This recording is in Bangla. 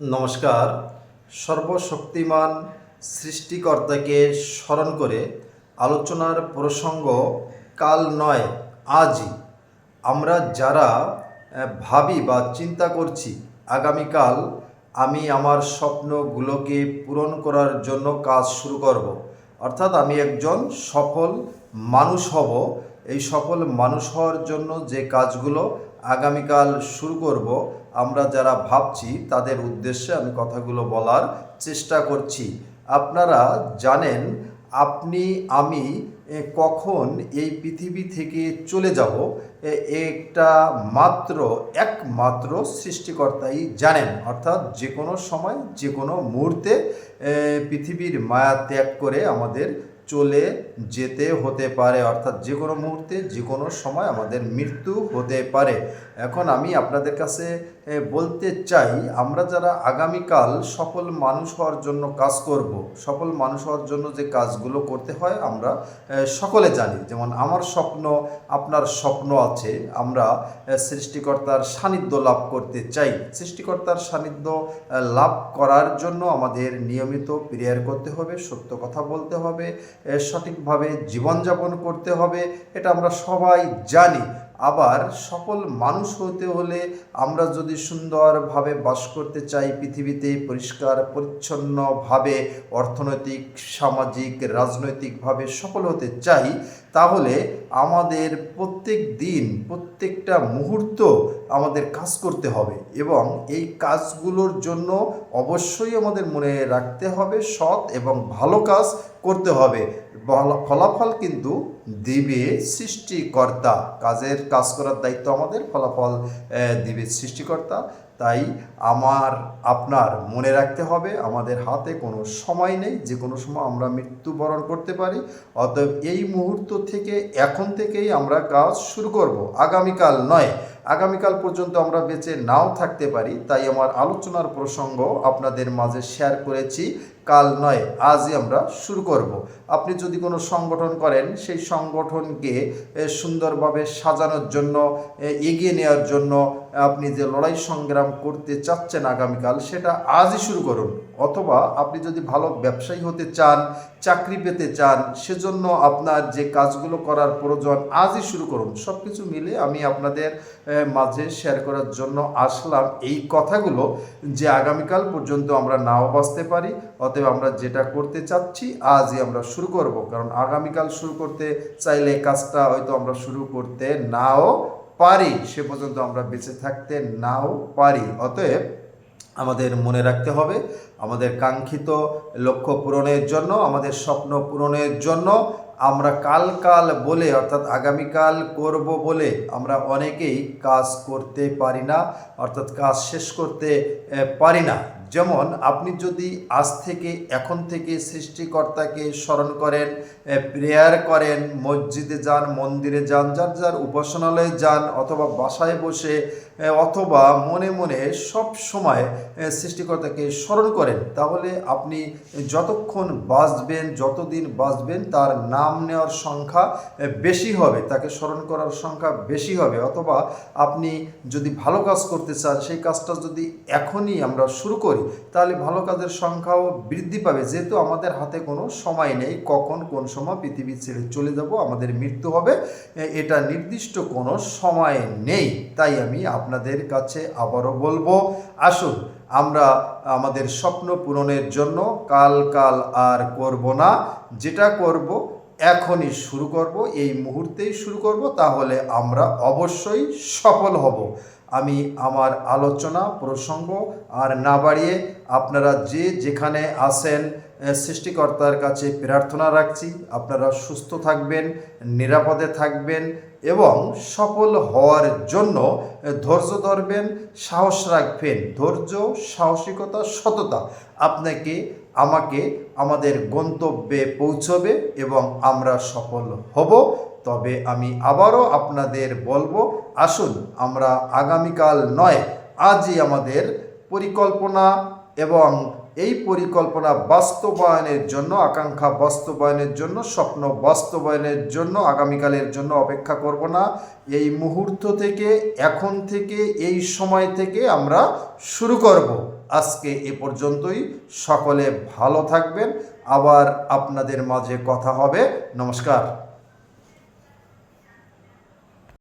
নমস্কার। সর্বশক্তিমান সৃষ্টিকর্তাকে স্মরণ করে আলোচনার প্রসঙ্গ কাল নয়, আজই। আমরা যারা ভাবি বা চিন্তা করছি, আগামীকাল আমি আমার স্বপ্নগুলোকে পূরণ করার জন্য কাজ শুরু করব। অর্থাৎ আমি একজন সফল মানুষ হব। এই সফল মানুষ হওয়ার জন্য যে কাজগুলো আগামীকাল শুরু করব আমরা যারা ভাবছি তাদের উদ্দেশ্যে আমি কথাগুলো বলার চেষ্টা করছি। আপনারা জানেন, আপনি, আমি কখন এই পৃথিবী থেকে চলে যাব একটা মাত্র, একমাত্র সৃষ্টিকর্তাই জানেন। অর্থাৎ যে কোনো সময় যে কোনো মুহূর্তে পৃথিবীর মায়া ত্যাগ করে আমাদের চলে যেতে হতে পারে। অর্থাৎ যে কোনো মুহূর্তে যে কোনো সময় আমাদের মৃত্যু হতে পারে। এখন আমি আপনাদের কাছে বলতে চাই, আমরা যারা আগামীকাল সফল মানুষ হওয়ার জন্য কাজ করব, সফল মানুষ হওয়ার জন্য যে কাজগুলো করতে হয়, আমরা সকলে জানি। যেমন আমার স্বপ্ন, আপনার স্বপ্ন আছে, আমরা সৃষ্টিকর্তার সান্নিধ্য লাভ করতে চাই। সৃষ্টিকর্তার সান্নিধ্য লাভ করার জন্য আমাদের নিয়মিত প্রেয়ার করতে হবে, সত্য কথা বলতে হবে সঠিকভাবে জীবনযাপন করতে হবে এটা আমরা সবাই জানি। আবার সফল মানুষ হতে হলে আমরা যদি সুন্দরভাবে বাস করতে চাই পৃথিবীতে পরিষ্কার, পরিচ্ছন্নভাবে, অর্থনৈতিক, সামাজিক, রাজনৈতিকভাবে সফল হতে চাই, তাহলে আমাদের প্রত্যেক দিন, প্রত্যেকটা মুহূর্ত আমাদের কাজ করতে হবে এবং এই কাজগুলোর জন্য অবশ্যই আমাদের মনে রাখতে হবে সৎ এবং ভালো কাজ করতে হবে। ফলাফল কিন্তু দিবে সৃষ্টিকর্তা, কাজের কাজ করার দায়িত্ব আমাদের, ফলাফল দিবে সৃষ্টিকর্তা। তাই আমার, আপনার মনে রাখতে হবে, আমাদের হাতে কোনো সময় নেই, যে কোনো সময় আমরা মৃত্যুবরণ করতে পারি। অতএব এই মুহূর্ত থেকে, এখন থেকেই আমরা কাজ শুরু করব। আগামীকাল নয়, আগামীকাল পর্যন্ত আমরা বেঁচে নাও থাকতে পারি। তাই আমার আলোচনার প্রসঙ্গ আপনাদের মাঝে শেয়ার করেছি। কাল নয়, আজই আমরা শুরু করব। আপনি যদি কোনো সংগঠন করেন, সেই সংগঠনকে সুন্দরভাবে সাজানোর জন্য এগিয়ে নেওয়ার জন্য আপনি যে লড়াই সংগ্রাম করতে চাচ্ছেন আগামীকাল, সেটা আজই শুরু করুন। অথবা আপনি যদি ভালো ব্যবসায়ী হতে চান, চাকরি পেতে চান, সেজন্য আপনার যে কাজগুলো করার প্রয়োজন, আজই শুরু করুন। সব কিছু মিলে আমি আপনাদের মাঝে শেয়ার করার জন্য আসলাম। এই কথাগুলো যে আগামীকাল পর্যন্ত আমরা নাও বাঁচতে পারি অতএব আমরা যেটা করতে চাচ্ছি, আজই আমরা শুরু করব। কারণ আগামীকাল শুরু করতে চাইলে কাজটা হয়তো আমরা শুরু করতে নাও পারি। সে পর্যন্ত আমরা বেঁচে থাকতে নাও পারি। অতএব আমাদের মনে রাখতে হবে আমাদের কাঙ্ক্ষিত লক্ষ্য পূরণের জন্য, আমাদের স্বপ্ন পূরণের জন্য আমরা কাল কাল বলে, অর্থাৎ আগামীকাল করব বলে আমরা অনেকেই কাজ করতে পারি না, অর্থাৎ কাজ শেষ করতে পারি না। যেমন আপনি যদি আজ থেকে এখন থেকে সৃষ্টিকর্তাকে স্মরণ করেন প্রেয়ার করেন, মসজিদে যান, মন্দিরে যান, যার যার উপাসনালয়ে যান, অথবা বাসায় বসে অথবা মনে মনে সব সময় সৃষ্টিকর্তাকে স্মরণ করেন তাহলে আপনি যতক্ষণ বাঁচবেন, যতদিন বাঁচবেন, তার নাম নেওয়ার সংখ্যা বেশি হবে, তাকে স্মরণ করার সংখ্যা বেশি হবে, অথবা আপনি যদি ভালো কাজ করতে চান, সেই কাজটা যদি এখনই আমরা শুরু করি, তাহলে ভালো কাজের সংখ্যাও বৃদ্ধি পাবে, যেহেতু আমাদের হাতে কোনো সময় নেই, কখন কোন সময় পৃথিবী ছেড়ে চলে যাব, আমাদের মৃত্যু হবে এটা নির্দিষ্ট কোনো সময় নেই, তাই আমি আপনাদের কাছে আবারও বলব, আসুন আমরা আমাদের স্বপ্ন পূরণের জন্য কাল কাল আর করব না। যেটা করব, এখনই শুরু করব, এই মুহূর্তেই শুরু করব, তাহলে আমরা অবশ্যই সফল হব। আমি আমার আলোচনা, প্রসঙ্গ আর না বাড়িয়ে আপনারা যে যেখানে আসেন সৃষ্টিকর্তার কাছে প্রার্থনা রাখছি। আপনারা সুস্থ থাকবেন, নিরাপদে থাকবেন এবং সফল হওয়ার জন্য ধৈর্য ধরবেন, সাহস রাখবেন। ধৈর্য, সাহসিকতা, সততা আপনাকে, আমাকে, আমাদের গন্তব্যে পৌঁছবে এবং আমরা সফল হব। তবে আমি আবারও আপনাদের বলব, আসুন আমরা আগামীকাল নয়, আজই আমাদের পরিকল্পনা এবং এই পরিকল্পনা বাস্তবায়নের জন্য, আকাঙ্ক্ষা বাস্তবায়নের জন্য, স্বপ্ন বাস্তবায়নের জন্য, আগামীকালের জন্য অপেক্ষা করব না। এই মুহূর্ত থেকে, এখন থেকে, এই সময় থেকে আমরা শুরু করব। আজকে এ পর্যন্তই। সকলে ভালো থাকবেন। আবার আপনাদের মাঝে কথা হবে। নমস্কার।